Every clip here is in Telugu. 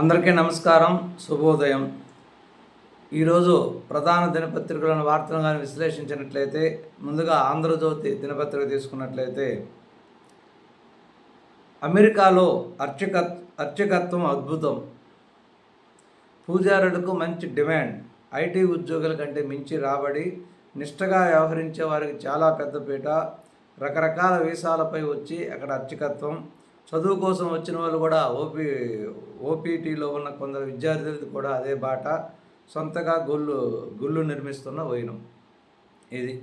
అందరికీ నమస్కారం శుభోదయం. ఈరోజు ప్రధాన దినపత్రికలను వార్తలను కానీ విశ్లేషించినట్లయితే ముందుగా ఆంధ్రజ్యోతి దినపత్రిక తీసుకున్నట్లయితే అమెరికాలో అర్చక అర్చకత్వం అద్భుతం. పూజారులకు మంచి డిమాండ్. ఐటీ ఉద్యోగుల కంటే మించి రాబడి నిష్టగా వ్యవహరించే వారికి చాలా పెద్దపీట రకరకాల వీసాలపై వచ్చి అక్కడ అర్చకత్వం. చదువు కోసం వచ్చిన వాళ్ళు కూడా ఓపీ ఓపీటీలో ఉన్న కొందరు విద్యార్థులకు కూడా అదే బాట. సొంతగా గుళ్ళు గుళ్ళు నిర్మిస్తున్న వైనం ఇది.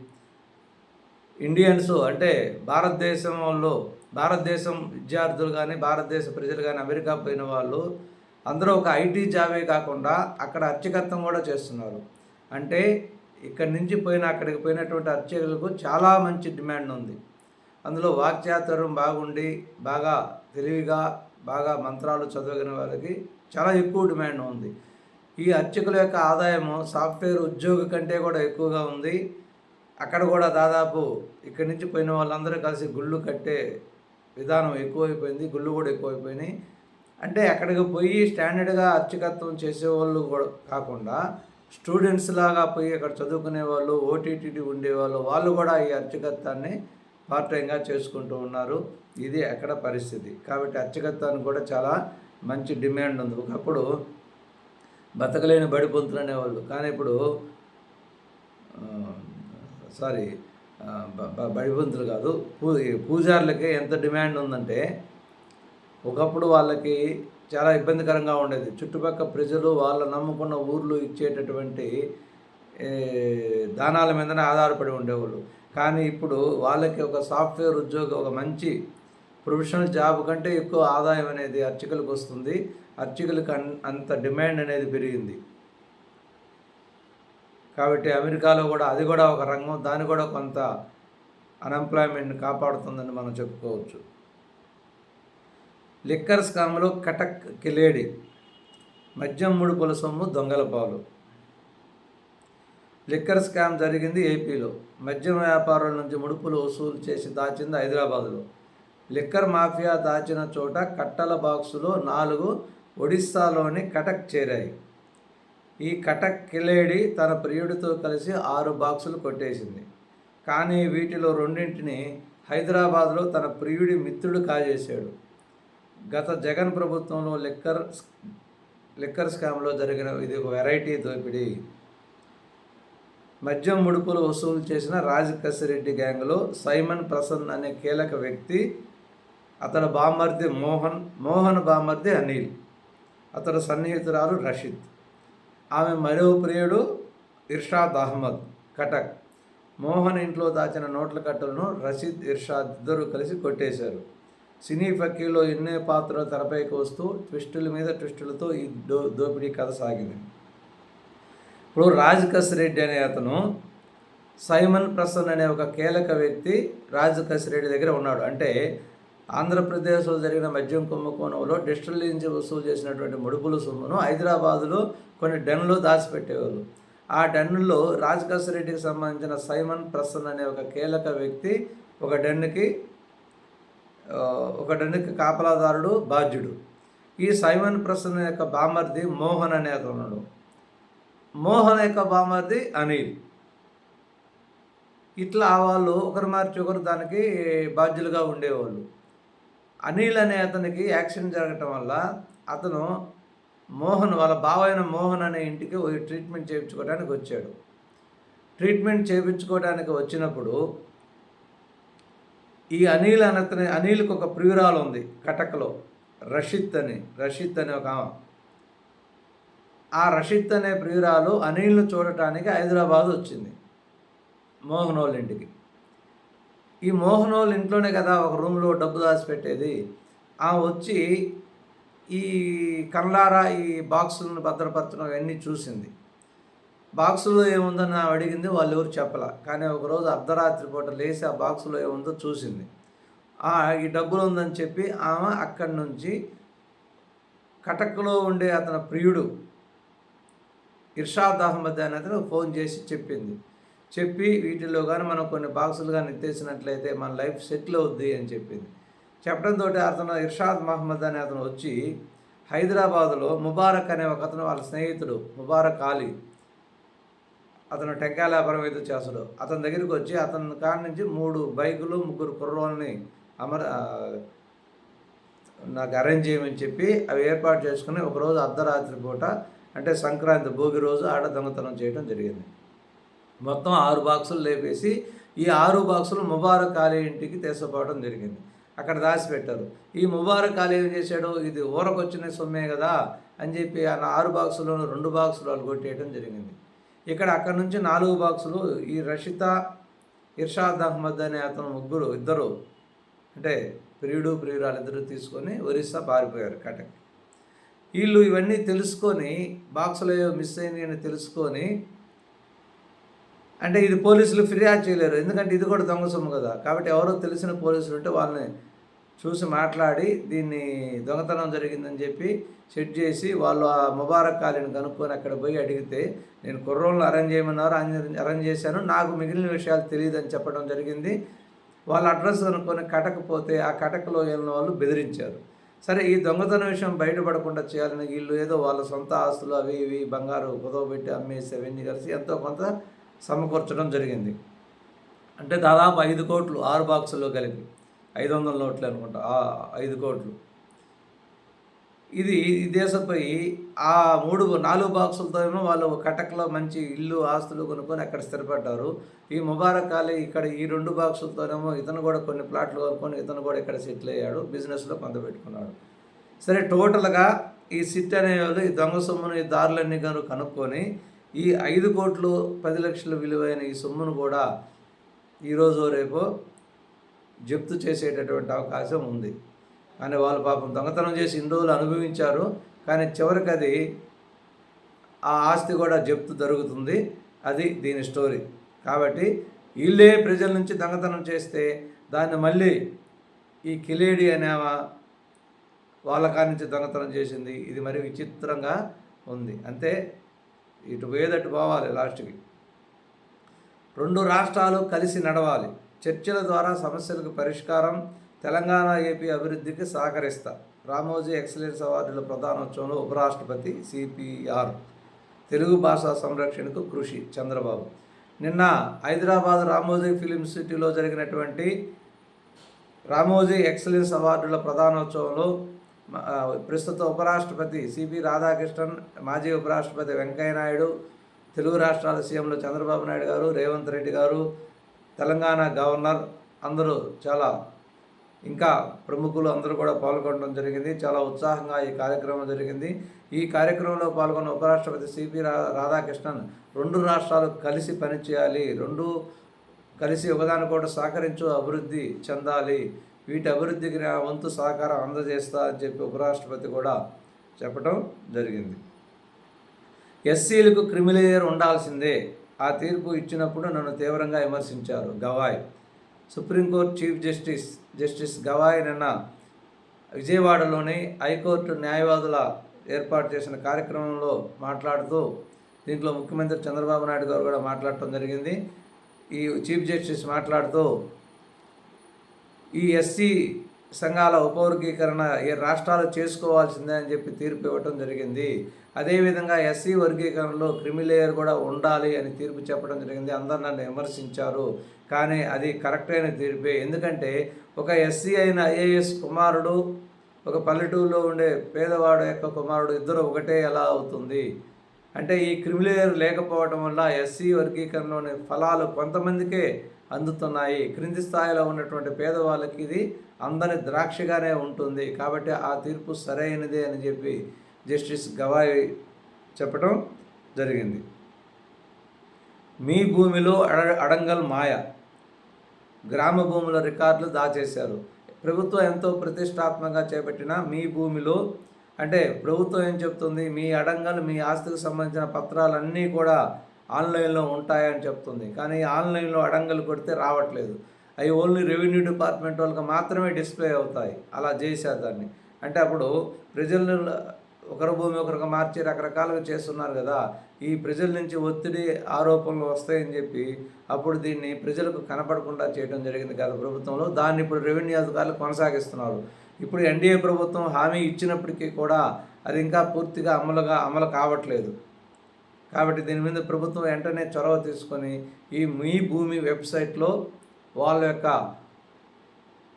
ఇండియన్స్ అంటే భారతదేశంలో భారతదేశం విద్యార్థులు కానీ భారతదేశ ప్రజలు కానీ అమెరికా పోయిన వాళ్ళు అందరూ ఒక ఐటీ జాబే కాకుండా అక్కడ అర్చకత్వం కూడా చేస్తున్నారు. అంటే ఇక్కడి నుంచి పోయిన అక్కడికి పోయినటువంటి అర్చకులకు చాలా మంచి డిమాండ్ ఉంది. అందులో వాక్చాతుర్యం బాగుండి బాగా తెలివిగా బాగా మంత్రాలు చదవగిన వాళ్ళకి చాలా ఎక్కువ డిమాండ్ ఉంది. ఈ అర్చకుల యొక్క ఆదాయము సాఫ్ట్వేర్ ఉద్యోగి కంటే కూడా ఎక్కువగా ఉంది. అక్కడ కూడా దాదాపు ఇక్కడి నుంచి పోయిన వాళ్ళందరూ కలిసి గుళ్ళు కట్టే విధానం ఎక్కువైపోయింది గుళ్ళు కూడా ఎక్కువైపోయినాయి. అంటే అక్కడికి పోయి స్టాండర్డ్గా అర్చకత్వం చేసేవాళ్ళు కూడా కాకుండా స్టూడెంట్స్ లాగా పోయి అక్కడ చదువుకునే వాళ్ళు ఓటీటీటీ ఉండేవాళ్ళు వాళ్ళు కూడా ఈ అర్చకత్వాన్ని పార్ట్ టైంగా చేసుకుంటూ ఉన్నారు. ఇది అక్కడ పరిస్థితి? కాబట్టి అర్చకత్వానికి కూడా చాలా మంచి డిమాండ్ ఉంది. ఒకప్పుడు బతకలేని బడి పొంతులు అనేవాళ్ళు. కానీ ఇప్పుడు సారీ బడిపొంతులు కాదు. పూ పూజారులకి ఎంత డిమాండ్ ఉందంటే ఒకప్పుడు వాళ్ళకి చాలా ఇబ్బందికరంగా ఉండేది. చుట్టుపక్కల ప్రజలు వాళ్ళ నమ్ముకున్న ఊర్లు ఇచ్చేటటువంటి దానాల మీదనే ఆధారపడి ఉండేవాళ్ళు. కానీ ఇప్పుడు వాళ్ళకి ఒక సాఫ్ట్వేర్ ఉద్యోగం ఒక మంచి ప్రొఫెషనల్ జాబ్ కంటే ఎక్కువ ఆదాయం అనేది అర్చకులకు వస్తుంది. అర్చకులకు అంత డిమాండ్ అనేది పెరిగింది. కాబట్టి అమెరికాలో కూడా అది కూడా ఒక రంగం దాన్ని కూడా కొంత అన్ఎంప్లాయ్మెంట్ని కాపాడుతుందని మనం చెప్పుకోవచ్చు. లిక్కర్ స్కామ్లో కటక్ కిలేడి మద్యం ముడుపుల సొమ్ము దొంగల పాలు. లిక్కర్ స్కామ్ జరిగింది ఏపీలో. మద్యం వ్యాపారుల నుంచి ముడుపులు వసూలు చేసి దాచింది హైదరాబాదులో. లిక్కర్ మాఫియా దాచిన చోట కట్టల బాక్సులో నాలుగు ఒడిస్సాలోని కటక్ చేరాయి. ఈ కటక్ కిలేడి తన ప్రియుడితో కలిసి ఆరు బాక్సులు కొట్టేసింది. కానీ వీటిలో రెండింటిని హైదరాబాద్లో తన ప్రియుడి మిత్రుడు కాజేశాడు. గత జగన్ ప్రభుత్వంలో లిక్కర్ లిక్కర్ స్కామ్లో జరిగిన ఇది ఒక వెరైటీ దోపిడీ. మద్యం ముడుపులు వసూలు చేసిన రాజకసిరెడ్డి గ్యాంగ్లో సైమన్ ప్రసన్న అనే కీలక వ్యక్తి అతడు బామర్ది మోహన్ మోహన్ బామర్ది అనిల్ అతడు సన్నిహితురాలు రషీద్. ఆమె మరో ప్రియుడు ఇర్షాద్ అహ్మద్ కటక్. మోహన్ ఇంట్లో దాచిన నోట్ల కట్టలను రషీద్ ఇర్షాద్ ఇద్దరు కలిసి కొట్టేశారు. సినీ ఫక్కీలో ఎన్నో పాత్రలు తెరపైకి వస్తూ ట్విస్టుల మీద ట్విస్టులతో ఈ దో దోపిడీ కథ సాగింది. ఇప్పుడు రాజ్ రెడ్డి అనే అతను సైమన్ ప్రసన్ అనే ఒక కీలక వ్యక్తి రాజ్ రెడ్డి దగ్గర ఉన్నాడు. అంటే ఆంధ్రప్రదేశ్లో జరిగిన మద్యం కుంభకోణంలో డిస్టిల్ నుంచి వసూలు చేసినటువంటి ముడుపుల సొమ్మును హైదరాబాదులో కొన్ని డెన్లు దాచిపెట్టేవాళ్ళు ఆ డెన్నుల్లో రాజకసిరెడ్డికి సంబంధించిన సైమన్ ప్రసన్ అనే ఒక కీలక వ్యక్తి ఒక డెన్నుకి ఒక డెన్నుకి కాపలాదారుడు బాధ్యుడు. ఈ సైమన్ ప్రసన్న యొక్క బామర్ది మోహన్ అనే అతను మోహన్ యొక్క బామర్ది అనిల్. ఇట్లా వాళ్ళు ఒకరు మార్చి ఒకరు దానికి బాధ్యులుగా ఉండేవాళ్ళు. అనిల్ అనే అతనికి యాక్సిడెంట్ జరగటం వల్ల అతను మోహన్ వాళ్ళ బావైన మోహన్ అనే ఇంటికి ట్రీట్మెంట్ చేయించుకోవడానికి వచ్చాడు. ట్రీట్మెంట్ చేయించుకోవడానికి వచ్చినప్పుడు ఈ అనిల్ అనతని అనిల్కి ఒక ప్రియురాలు ఉంది కటక్లో. రషిత్ అని రషిత్ అనే ఒక ఆమె. ఆ రషిత్ అనే ప్రియురాలు అనిల్ను చూడటానికి హైదరాబాద్ వచ్చింది మోహనోళ్ళ ఇంటికి. ఈ మోహన్ ఇంట్లోనే కదా ఒక రూమ్లో డబ్బు దాచిపెట్టేది. ఆ వచ్చి ఈ కళ్ళారా ఈ బాక్సులను భద్రపరచడం అవన్నీ చూసింది. బాక్సులో ఏముందని అడిగింది వాళ్ళు ఎవరు చెప్పల. కానీ ఒకరోజు అర్ధరాత్రి పూట లేచి ఆ బాక్సులో ఏముందో చూసింది. ఈ డబ్బులు ఉందని చెప్పి ఆమె అక్కడి నుంచి కటక్లో ఉండే అతని ప్రియుడు ఇర్షాద్ అహ్మద్ అనే అతను ఫోన్ చేసి చెప్పింది. చెప్పి వీటిలో కానీ మనం కొన్ని బాక్సులు కానీ ఎత్తేసినట్లయితే మన లైఫ్ సెటిల్ అవుద్ది అని చెప్పింది. చెప్పడంతో అతను ఇర్షాద్ మహమ్మద్ అనే అతను వచ్చి హైదరాబాదులో ముబారక్ అనే ఒక అతను వాళ్ళ స్నేహితుడు ముబారక్ ఆలీ అతను టెంకాయ వ్యాపారం ఏదో చేస్తాడు. అతని దగ్గరికి వచ్చి అతని కాడి నుంచి మూడు బైకులు ముగ్గురు కుర్రోల్ని అమర నాకు అరేంజ్ చేయమని చెప్పి అవి ఏర్పాటు చేసుకుని ఒకరోజు అర్ధరాత్రి పూట అంటే సంక్రాంతి భోగి రోజు ఆడ దొంగతనం చేయడం జరిగింది. మొత్తం ఆరు బాక్సులు లేపేసి ఈ ఆరు బాక్సులు ముబారక్ అలీ ఇంటికి తీసుకుపోవడం జరిగింది. అక్కడ దాచిపెట్టారు. ఈ ముబారక్ అలీ ఏం చేశాడు? ఇది ఊరకొచ్చిన సొమ్మే కదా అని చెప్పి ఆ ఆరు బాక్సులను రెండు బాక్సులు వాళ్ళు కొట్టేయడం జరిగింది. ఇక్కడ అక్కడ నుంచి నాలుగు బాక్సులు ఈ రషిత ఇర్షాద్ అహ్మద్ అనే అతను ముగ్గురు ఇద్దరు అంటే ప్రియుడు ప్రియురాలు ఇద్దరు తీసుకొని ఒరిస్సా పారిపోయారు కటక్. వీళ్ళు ఇవన్నీ తెలుసుకొని బాక్సులు ఏవో మిస్ అయినాయి అని తెలుసుకొని అంటే ఇది పోలీసులు ఫిర్యాదు చేయలేరు. ఎందుకంటే ఇది కూడా దొంగ సొమ్ము కదా. కాబట్టి ఎవరో తెలిసిన పోలీసులు ఉంటే వాళ్ళని చూసి మాట్లాడి దీన్ని దొంగతనం జరిగిందని చెప్పి సెట్ చేసి వాళ్ళు ఆ ముబారక్ ఖాళీని కనుక్కొని అక్కడ పోయి అడిగితే నేను కుర్రోళ్ళని అరేంజ్ చేయమన్నారు అరేంజ్- అరేంజ్ చేశాను నాకు మిగిలిన విషయాలు తెలియదని చెప్పడం జరిగింది. వాళ్ళ అడ్రస్ కనుక్కొని కటకపోతే ఆ కటకలో వెళ్ళిన వాళ్ళు బెదిరించారు. సరే ఈ దొంగతనం విషయం బయటపడకుండా చేయాలని వీళ్ళు ఏదో వాళ్ళ సొంత ఆస్తులు అవి ఇవి బంగారు కుదవబెట్టి అమ్మేసి అవన్నీ కలిసి ఎంతో కొంత సమకూర్చడం జరిగింది. అంటే దాదాపు ఐదు కోట్లు ఆరు బాక్సుల్లో కలిపి ఐదు వందల నోట్లు అనుకుంటా ఐదు కోట్లు. ఇది ఈ దేశపై ఆ మూడు నాలుగు బాక్సులతో ఏమో వాళ్ళు కటక్లో మంచి ఇల్లు ఆస్తులు కొనుక్కొని అక్కడ స్థిరపడ్డారు. ఈ ముబారక్ అలీ ఇక్కడ ఈ రెండు బాక్సులతోనేమో ఇతను కూడా కొన్ని ప్లాట్లు కొనుక్కొని ఇతను కూడా ఇక్కడ సెటిల్ అయ్యాడు బిజినెస్లో కొంత పెట్టుకున్నాడు. సరే టోటల్గా ఈ సిట్ అనే వాళ్ళు ఈ దొంగ సొమ్మును ఈ దారులన్నీ కనుక కనుక్కొని ఈ ఐదు కోట్లు పది లక్షల విలువైన ఈ సొమ్మును కూడా ఈరోజు రేపు జప్తు చేసేటటువంటి అవకాశం ఉంది. కానీ వాళ్ళు పాపం దొంగతనం చేసి ఇన్ని రోజులు అనుభవించారు. కానీ చివరికి అది ఆ ఆస్తి కూడా జప్తు జరుగుతుంది. అది దీని స్టోరీ. కాబట్టి వీళ్ళే ప్రజల నుంచి దొంగతనం చేస్తే దాన్ని మళ్ళీ ఈ కిలేడి అనే వాళ్ళ కాడి నుంచి దొంగతనం చేసింది. ఇది మరి విచిత్రంగా ఉంది. అంతే ఇటు పోయేదట్టు పోవాలి లాస్ట్కి. రెండు రాష్ట్రాలు కలిసి నడవాలి. చర్చల ద్వారా సమస్యలకు పరిష్కారం తెలంగాణ ఏపీ అభివృద్ధికి సహకరిస్తా. రామోజీ ఎక్సలెన్స్ అవార్డుల ప్రధానోత్సవంలో ఉపరాష్ట్రపతి సిపిఆర్. తెలుగు భాషా సంరక్షణకు కృషి చంద్రబాబు. నిన్న హైదరాబాద్ రామోజీ ఫిలిం సిటీలో జరిగినటువంటి రామోజీ ఎక్సలెన్స్ అవార్డుల ప్రధానోత్సవంలో ప్రస్తుత ఉపరాష్ట్రపతి సిపి రాధాకృష్ణన్ మాజీ ఉపరాష్ట్రపతి వెంకయ్యనాయుడు తెలుగు రాష్ట్రాల సీఎంలు చంద్రబాబు నాయుడు గారు రేవంత్ రెడ్డి గారు తెలంగాణ గవర్నర్ అందరూ చాలా ఇంకా ప్రముఖులు అందరూ కూడా పాల్గొనడం జరిగింది. చాలా ఉత్సాహంగా ఈ కార్యక్రమం జరిగింది. ఈ కార్యక్రమంలో పాల్గొన్న ఉపరాష్ట్రపతి సిపి రా రాధాకృష్ణన్ రెండు రాష్ట్రాలు కలిసి పనిచేయాలి రెండు కలిసి ఒకదానికొకటి సహకరించు అభివృద్ధి చెందాలి వీటి అభివృద్ధికి నా వంతు సహకారం అందజేస్తా అని చెప్పి ఉపరాష్ట్రపతి కూడా చెప్పడం జరిగింది. ఎస్సీలకు క్రిమిలేయర్ ఉండాల్సిందే. ఆ తీర్పు ఇచ్చినప్పుడు నన్ను తీవ్రంగా విమర్శించారు. Gavai supreme court chief justice justice Gavai నిన్న విజయవాడలోని హైకోర్టు న్యాయవాదుల ఏర్పాటు చేసిన కార్యక్రమంలో మాట్లాడుతూ దీంట్లో ముఖ్యమంత్రి చంద్రబాబు నాయుడు గారు కూడా మాట్లాడటం జరిగింది. ఈ చీఫ్ జస్టిస్ మాట్లాడుతూ ఈ ఎస్సీ సంఘాల ఉపవర్గీకరణ ఏ రాష్ట్రాలు చేసుకోవాల్సిందే అని చెప్పి తీర్పు ఇవ్వటం జరిగింది. అదేవిధంగా ఎస్సీ వర్గీకరణలో క్రిమిలేయర్ కూడా ఉండాలి అని తీర్పు చెప్పడం జరిగింది. అందరు నన్ను విమర్శించారు. కానీ అది కరెక్ట్ అయిన తీర్పే. ఎందుకంటే ఒక ఎస్సీ అయిన ఐఏఎస్ కుమారుడు ఒక పల్లెటూరులో ఉండే పేదవాడు యొక్క కుమారుడు ఇద్దరు ఒకటే ఎలా అవుతుంది? అంటే ఈ క్రిమిలేయర్ లేకపోవటం వల్ల ఎస్సీ వర్గీకరణలోని ఫలాలు కొంతమందికే అందుతున్నాయి. క్రింది స్థాయిలో ఉన్నటువంటి పేదవాళ్ళకి ఇది అందని ద్రాక్షగానే ఉంటుంది. కాబట్టి ఆ తీర్పు సరైనదే అని చెప్పి జస్టిస్ గవాయి చెప్పడం జరిగింది. మీ భూమిలో అడ అడంగల్ మాయ. గ్రామ భూముల రికార్డులు దాచేశారు. ప్రభుత్వం ఎంతో ప్రతిష్టాత్మకంగా చేపట్టిన మీ భూమిలో అంటే ప్రభుత్వం ఏం చెప్తుంది? మీ అడంగల్ మీ ఆస్తికి సంబంధించిన పత్రాలన్నీ కూడా ఆన్లైన్లో ఉంటాయని చెప్తుంది. కానీ ఆన్లైన్లో అడంగలు కొడితే రావట్లేదు. అవి ఓన్లీ రెవెన్యూ డిపార్ట్మెంట్ వాళ్ళకి మాత్రమే డిస్ప్లే అవుతాయి. అలా చేశారు దాన్ని. అంటే అప్పుడు ప్రజలను ఒకరి భూమి ఒకరికి మార్చి రకరకాలుగా చేస్తున్నారు కదా. ఈ ప్రజల నుంచి ఒత్తిడి ఆరోపణలు వస్తాయని చెప్పి అప్పుడు దీన్ని ప్రజలకు కనపడకుండా చేయడం జరిగింది గత ప్రభుత్వంలో. దాన్ని ఇప్పుడు రెవెన్యూ అధికారులు కొనసాగిస్తున్నారు. ఇప్పుడు ఎన్డీఏ ప్రభుత్వం హామీ ఇచ్చినప్పటికీ కూడా అది ఇంకా పూర్తిగా అమలుగా అమలు కావట్లేదు. కాబట్టి దీని మీద ప్రభుత్వం వెంటనే చొరవ తీసుకొని ఈ మీ భూమి వెబ్సైట్లో వాళ్ళ యొక్క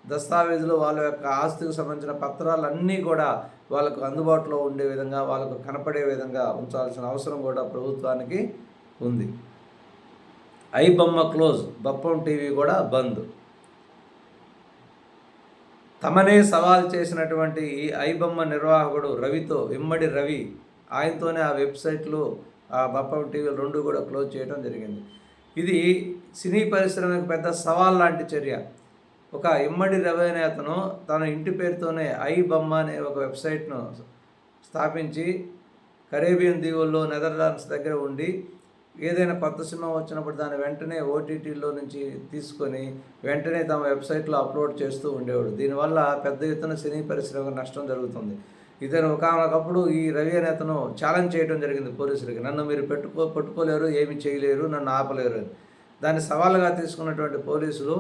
దస్తావేజులు వాళ్ళ యొక్క ఆస్తికి సంబంధించిన పత్రాలన్నీ కూడా వాళ్ళకు అందుబాటులో ఉండే విధంగా వాళ్ళకు కనపడే విధంగా ఉంచాల్సిన అవసరం కూడా ప్రభుత్వానికి ఉంది. ఐ బొమ్మ క్లోజ్ బప్పం టీవీ కూడా బంద్. తమనే సవాల్ చేసినటువంటి ఈ ఐబొమ్మ నిర్వాహకుడు రవితో ఇమ్మడి రవి ఆయనతోనే ఆ వెబ్సైట్లో బప్పం టీవీలు రెండు కూడా క్లోజ్ చేయడం జరిగింది. ఇది సినీ పరిశ్రమకు పెద్ద సవాల్ లాంటి చర్య. ఒక ఇమ్మడి రవి అనే అతను తన ఇంటి పేరుతోనే ఐ బొమ్మ అనే ఒక వెబ్సైట్ను స్థాపించి కరేబియన్ దీవుల్లో నెదర్లాండ్స్ దగ్గర ఉండి ఏదైనా కొత్త సినిమా వచ్చినప్పుడు దాన్ని వెంటనే ఓటీటీలో నుంచి తీసుకొని వెంటనే తమ వెబ్సైట్లో అప్లోడ్ చేస్తూ ఉండేవాడు. దీనివల్ల పెద్ద ఎత్తున సినీ పరిశ్రమకు నష్టం జరుగుతుంది. ఇతను ఒకనొకప్పుడు ఈ రవి అనే అతను ఛాలెంజ్ చేయడం జరిగింది పోలీసులకి. నన్ను మీరు పెట్టుకో పట్టుకోలేరు ఏమి చేయలేరు నన్ను ఆపలేరు అని. దాన్ని సవాలుగా తీసుకున్నటువంటి పోలీసులు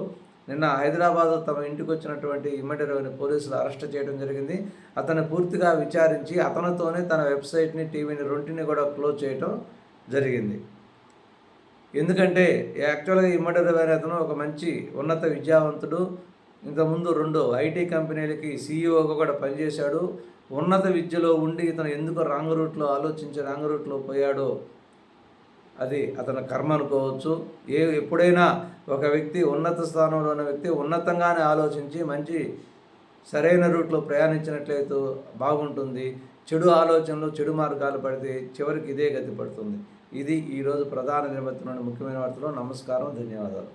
నిన్న హైదరాబాద్ తమ ఇంటికి వచ్చినటువంటి ఇమ్మడి రవిని పోలీసులు అరెస్ట్ చేయడం జరిగింది. అతను పూర్తిగా విచారించి అతనితోనే తన వెబ్సైట్ని టీవీని రెంటిని కూడా క్లోజ్ చేయటం జరిగింది. ఎందుకంటే యాక్చువల్గా ఇమ్మడి రవి అతను ఒక మంచి ఉన్నత విద్యావంతుడు. ఇంతకుముందు రెండు ఐటీ కంపెనీలకి సీఈఓగా కూడా పనిచేశాడు. ఉన్నత విద్యలో ఉండి ఇతను ఎందుకు రాంగ్ రూట్లో ఆలోచించి రాంగ్ రూట్లో పోయాడో అది అతని కర్మ అనుకోవచ్చు. ఏ ఎప్పుడైనా ఒక వ్యక్తి ఉన్నత స్థానంలో ఉన్న వ్యక్తి ఉన్నతంగానే ఆలోచించి మంచి సరైన రూట్లో ప్రయాణించినట్లయితే బాగుంటుంది. చెడు ఆలోచనలు చెడు మార్గాలు పడితే చివరికి ఇదే గతి పడుతుంది. ఇది ఈరోజు ప్రధాన నిర్మతున్న ముఖ్యమైన వార్తలో నమస్కారం ధన్యవాదాలు.